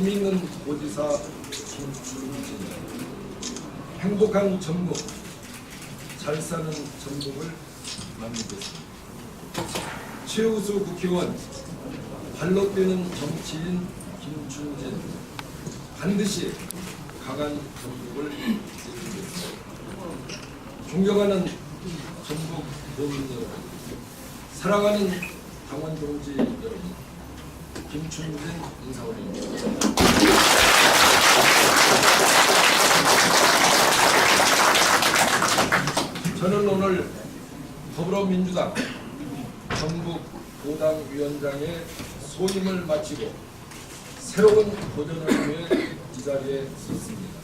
힘있는 보지사 김준진 행복한 전국 잘 사는 전국을 만들겠습니다. 최우수 국회의원 발로 뛰는 정치인 김준진 반드시 강한 전국을 이루겠습니다. 존경하는 전국 도민 여러분 사랑하는 당원 동지 여러분 김춘진 인사원입니다. 저는 오늘 더불어민주당 전국 보당위원장의 소임을 마치고 새로운 도전을 위해 이 자리에 섰습니다.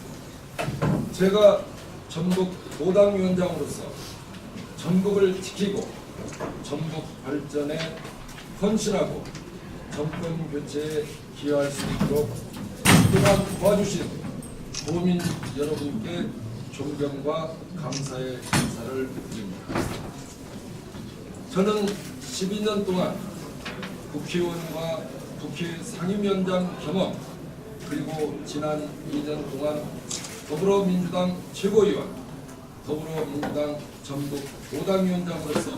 제가 전국 보당위원장으로서 전국을 지키고 전국 발전에 헌신하고 정권 교체에 기여할 수 있도록 그동안 도와주신 도민 여러분께 존경과 감사의 인사를 드립니다. 저는 12년 동안 국회의원과 국회 상임위원장 경험 그리고 지난 2년 동안 더불어민주당 최고위원 더불어민주당 전국 도당위원장으로서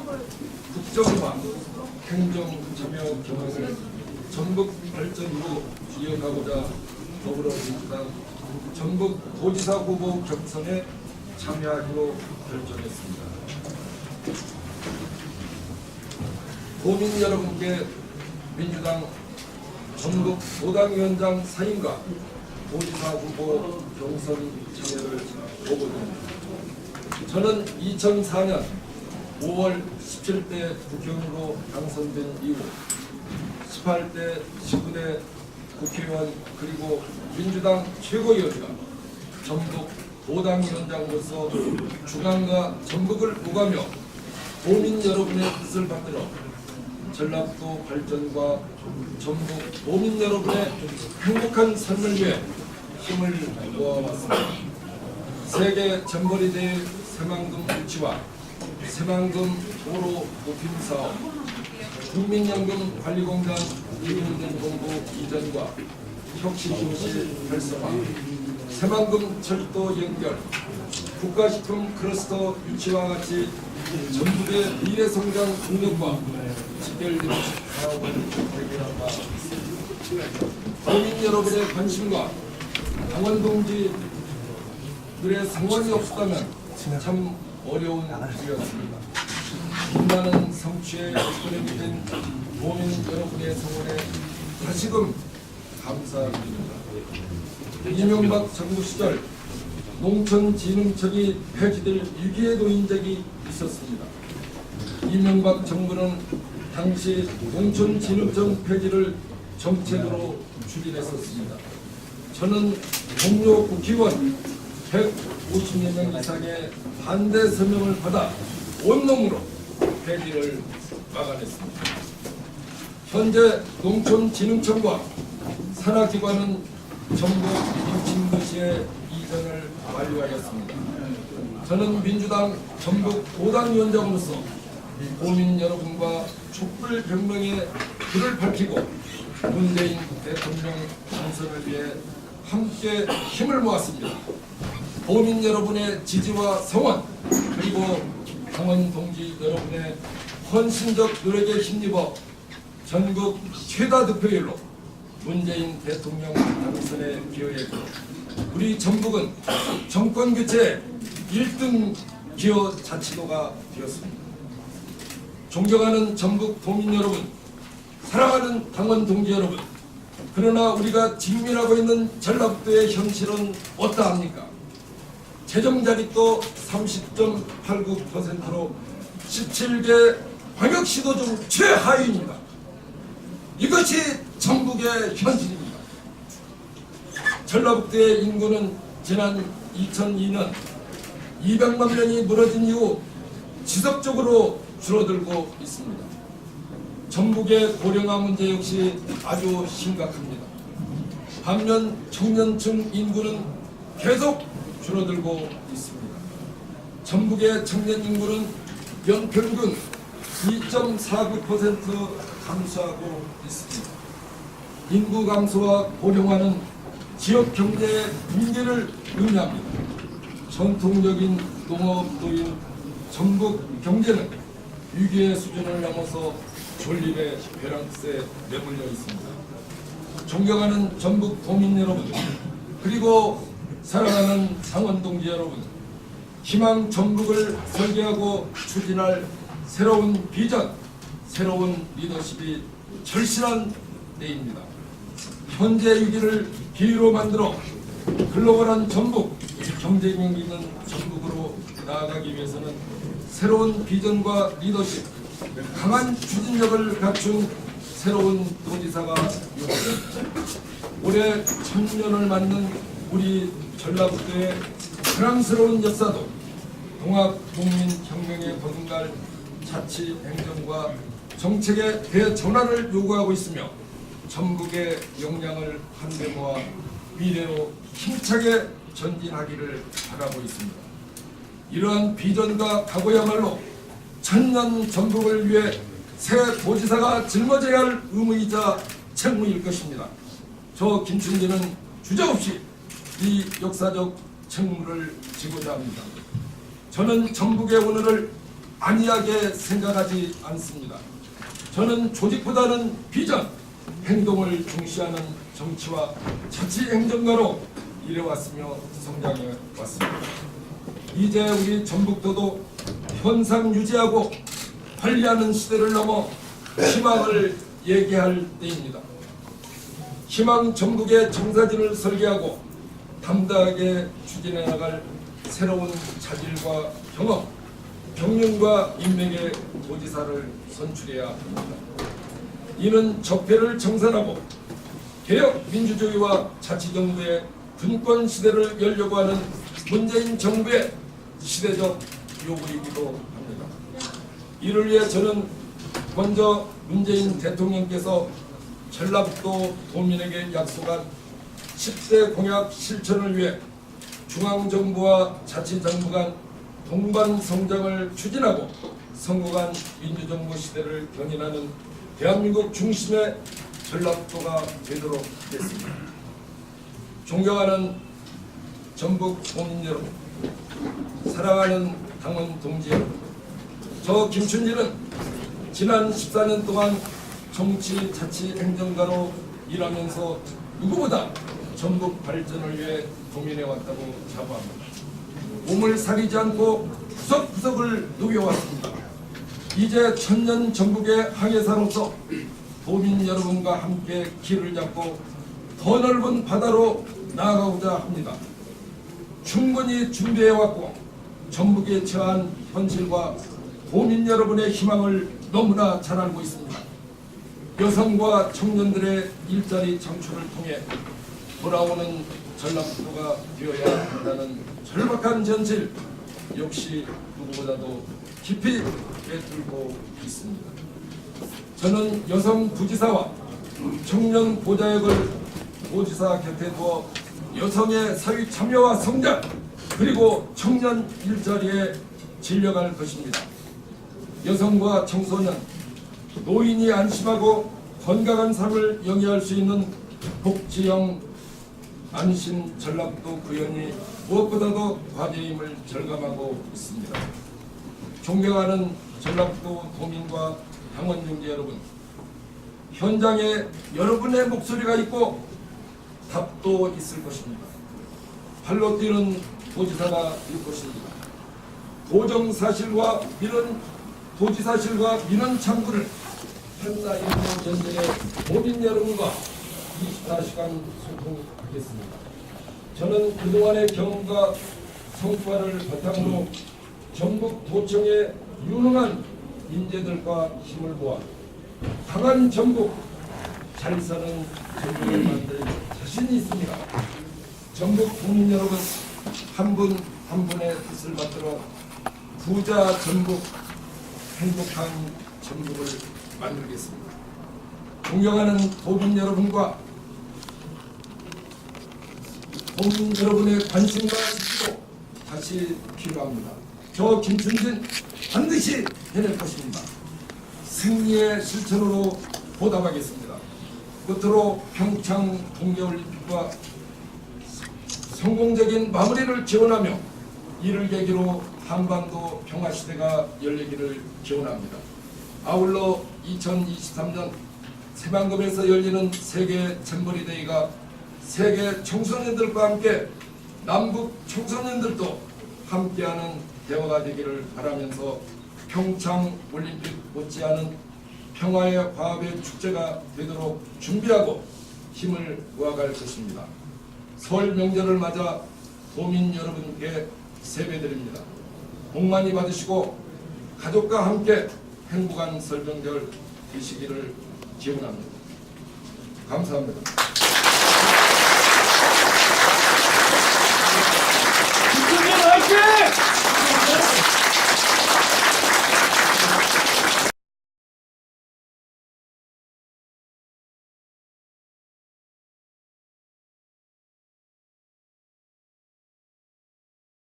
국정과 행정 참여 경험을 전국 발전으로 이어가고자 더불어민주당 전국 도지사 후보 경선에 참여하기로 결정했습니다. 도민 여러분께 민주당 전국 도당위원장 사임과 도지사 후보 경선 참여를 보고드립니다. 저는 2004년 5월 17대 국회의원으로 당선된 이후 18대, 19대 국회의원 그리고 민주당 최고위원과 전국 도당위원장으로서 중앙과 전국을 오가며 도민 여러분의 뜻을 받들어 전라도 발전과 전국 도민 여러분의 행복한 삶을 위해 힘을 모아왔습니다. 세계 잼버리 대회 새만금 유치와 새만금 도로 높임 사업, 국민연금 관리공단 기금공부 이전과 혁신도시 활성화, 새만금 철도 연결, 국가식품 클러스터 유치와 같이 전국의 미래성장 동력과 직결되는 사업을 대결한 바. 도민 여러분의 관심과 당원 동지 들의 성원이 없었다면 참 어려운 일이었습니다. 빛나는 성취의 여건이 된 도민 여러분의 성원에 다시금 감사드립니다. 이명박 정부 시절 농촌진흥청이 폐지될 위기에 놓인 적이 있었습니다. 이명박 정부는 당시 농촌진흥청 폐지를 정책으로 추진했었습니다. 저는 동료 국회의원 150여 명 이상의 반대 서명을 받아 온몸으로 폐지를 막아냈습니다. 현재 농촌진흥청과 산하기관은 전국 60도시에 이전을 완료하였습니다. 저는 민주당 전국 도당위원장으로서 도민 여러분과 촛불 혁명의 불을 밝히고 문재인 대통령 당선을 위해 함께 힘을 모았습니다. 도민 여러분의 지지와 성원 그리고 당원 동지 여러분의 헌신적 노력에 힘입어 전국 최다 득표율로 문재인 대통령 당선에 기여했고 우리 전북은 정권 교체 1등 기여 자치도가 되었습니다. 존경하는 전북 도민 여러분, 사랑하는 당원 동지 여러분, 그러나 우리가 직면하고 있는 전라북도의 현실은 어떠합니까? 재정 자립도 30.89%로 17개 광역시도 중 최하위입니다. 이것이 전북의 현실입니다. 전라북도의 인구는 지난 2002년 200만 명이 무너진 이후 지속적으로 줄어들고 있습니다. 전북의 고령화 문제 역시 아주 심각합니다. 반면 청년층 인구는 계속 줄어들고 있습니다. 전북의 청년 인구는 연평균 2.49% 감소하고 있습니다. 인구 감소와 고령화는 지역 경제의 붕괴를 의미합니다. 전통적인 농업도인 전북 경제는 위기의 수준을 넘어서 존립의 벼랑끝에 내몰려 있습니다. 존경하는 전북 도민 여러분, 그리고 사랑하는 상원 동지 여러분, 희망 전북을 설계하고 추진할 새로운 비전, 새로운 리더십이 절실한 때입니다. 현재 위기를 기회로 만들어 글로벌한 전북, 경쟁력 있는 전북으로 나아가기 위해서는 새로운 비전과 리더십, 강한 추진력을 갖춘 새로운 도지사가 요구됩니다. 올해 천년을 맞는 우리 전라북도의 사랑스러운 역사도 동학국민혁명의 버금갈 자치 행정과 정책의 대전환을 요구하고 있으며 전국의 역량을 한데 모아 미래로 힘차게 전진하기를 바라고 있습니다. 이러한 비전과 각오야말로 천년 전북을 위해 새 도지사가 짊어져야 할 의무이자 책무일 것입니다. 저 김춘기는 주저없이 이 역사적 책무를 지고자 합니다. 저는 전북의 오늘을 안이하게 생각하지 않습니다. 저는 조직보다는 비전, 행동을 중시하는 정치와 자치 행정가로 일해왔으며 성장해 왔습니다. 이제 우리 전북도도 현상 유지하고 관리하는 시대를 넘어 희망을 얘기할 때입니다. 희망 전북의 정사진을 설계하고 담대하게 추진해 나갈 새로운 자질과 경험, 경륜과 인맥의 도지사를 선출해야 합니다. 이는 적폐를 정산하고 개혁 민주주의와 자치정부의 분권 시대를 열려고 하는 문재인 정부의 시대적 요구이기도 합니다. 이를 위해 저는 먼저 문재인 대통령께서 전라북도 도민에게 약속한 10대 공약 실천을 위해 중앙정부와 자치정부 간 동반 성장을 추진하고 성공한 민주정부 시대를 견인하는 대한민국 중심의 전라북도가 되도록 하겠습니다. 존경하는 전북 도민 여러분, 사랑하는 당원 동지 여러분, 저 김춘지는 지난 14년 동안 정치 자치 행정가로 일하면서 누구보다 전북 발전을 위해 고민해 왔다고 자부합니다. 몸을 사리지 않고 구석구석을 누벼왔습니다. 이제 천년 전북의 항해사로서 도민 여러분과 함께 길을 잡고 더 넓은 바다로 나아가고자 합니다. 충분히 준비해왔고 전북에 처한 현실과 도민 여러분의 희망을 너무나 잘 알고 있습니다. 여성과 청년들의 일자리 창출을 통해 돌아오는 전라북도가 되어야 한다는 절박한 현실 역시 누구보다도 깊이 꿰뚫고 있습니다. 저는 여성 부지사와 청년 보좌역을 도지사 곁에 두어 여성의 사회 참여와 성장 그리고 청년 일자리에 진력할 것입니다. 여성과 청소년, 노인이 안심하고 건강한 삶을 영위할 수 있는 복지형 안심 전라북도 구현이 무엇보다도 과제임을 절감하고 있습니다. 존경하는 전라북도 도민과 당원 중재 여러분, 현장에 여러분의 목소리가 있고 답도 있을 것입니다. 발로 뛰는 도지사가 될 것입니다. 도정 사실과 민원 도지 사실과 민원 창구를 한나 일본 전쟁의 도민 여러분과 24시간 소통 하겠습니다. 저는 그동안의 경험과 성과를 바탕으로 전북 도청의 유능한 인재들과 힘을 모아 강한 전북 잘 사는 전북을 만들 자신이 있습니다. 전북 국민 여러분 한 분한 분의 뜻을 받들어 부자 전북 행복한 전북을 만들겠습니다. 존경하는 도민 여러분과 국민 여러분의 관심과 지지도 다시 필요합니다. 저 김춘진 반드시 해낼 것입니다. 승리의 실천으로 보답하겠습니다. 끝으로 평창 동계올림픽과 성공적인 마무리를 기원하며 이를 계기로 한반도 평화시대가 열리기를 기원합니다. 아울러 2023년 새만금에서 열리는 세계 잼버리 데이가 세계 청소년들과 함께 남북 청소년들도 함께하는 대화가 되기를 바라면서 평창 올림픽 못지않은 평화의 화합의 축제가 되도록 준비하고 힘을 모아갈 것입니다. 설 명절을 맞아 도민 여러분께 세배드립니다. 복 많이 받으시고 가족과 함께 행복한 설 명절 되시기를 기원합니다. 감사합니다.